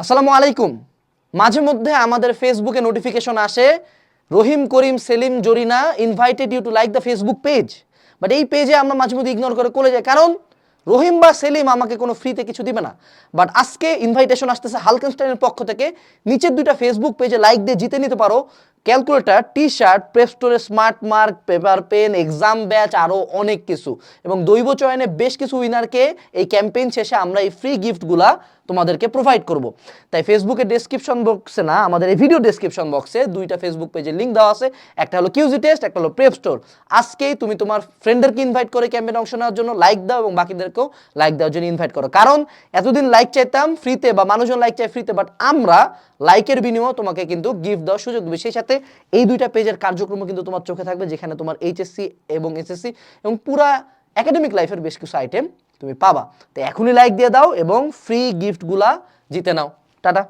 আসসালামু আলাইকুম। মাঝে মধ্যে আমাদের ফেসবুকে নোটিফিকেশন আসে, Rahim Karim Selim Zarina invited you to like the Facebook page but এই পেজে আমরা মাঝে মধ্যে ইগনোর করে চলে যাই, কারণ রহিম বা সেলিম আমাকে কোনো ফ্রিতে কিছু দিবে না। বাট আজকে ইনভাইটেশন আসতেছে হালকেনস্টাইনের পক্ষ থেকে। নিচের দুইটা ফেসবুক পেজে লাইক দিয়ে জিতে নিতে পারো। ক্যালকুলেটর টি শার্ট প্রেস স্টোরে smart mark paper pen exam batch আরও অনেক কিছু। এবং দৈব চয়নে বেশ কিছু উইনারকে এই ক্যাম্পেইন শেষে আমরা এই ফ্রি গিফটগুলা তোমাদেরকে প্রোভাইড করব। তাই ফেসবুকের ডেসক্রিপশন বক্সে না, আমাদের এই ভিডিও ডেসক্রিপশন বক্সে দুইটা ফেসবুক পেজের লিঙ্ক দেওয়া আছে। একটা হলো কিউজি টেস্ট একটা হলো প্রেপ স্টোর আজকেই তুমি তোমার ফ্রেন্ডদেরকে ইনভাইট করে ক্যাম্পেইনে অংশ নেওয়ার জন্য লাইক দাও এবং বাকিদেরকেও লাইক দেওয়ার জন্য ইনভাইট করো। কারণ এতদিন লাইক চাইতাম ফ্রিতে বা মানুষজন লাইক চাই ফ্রিতে বাট আমরা লাইকের বিনিময়ে তোমাকে কিন্তু গিফট দেওয়ার সুযোগ দেবে। সেই সাথে এই দুইটা পেজের কার্যক্রম কিন্তু তোমার চোখে থাকবে, যেখানে তোমার এইচএসসি এবং এসএসসি এবং পুরা একাডেমিক লাইফের বেশ কিছু আইটেম তুমি পাবা। তো এখনই লাইক দিয়ে দাও এবং ফ্রি গিফটগুলা জিতে নাও। টাটা।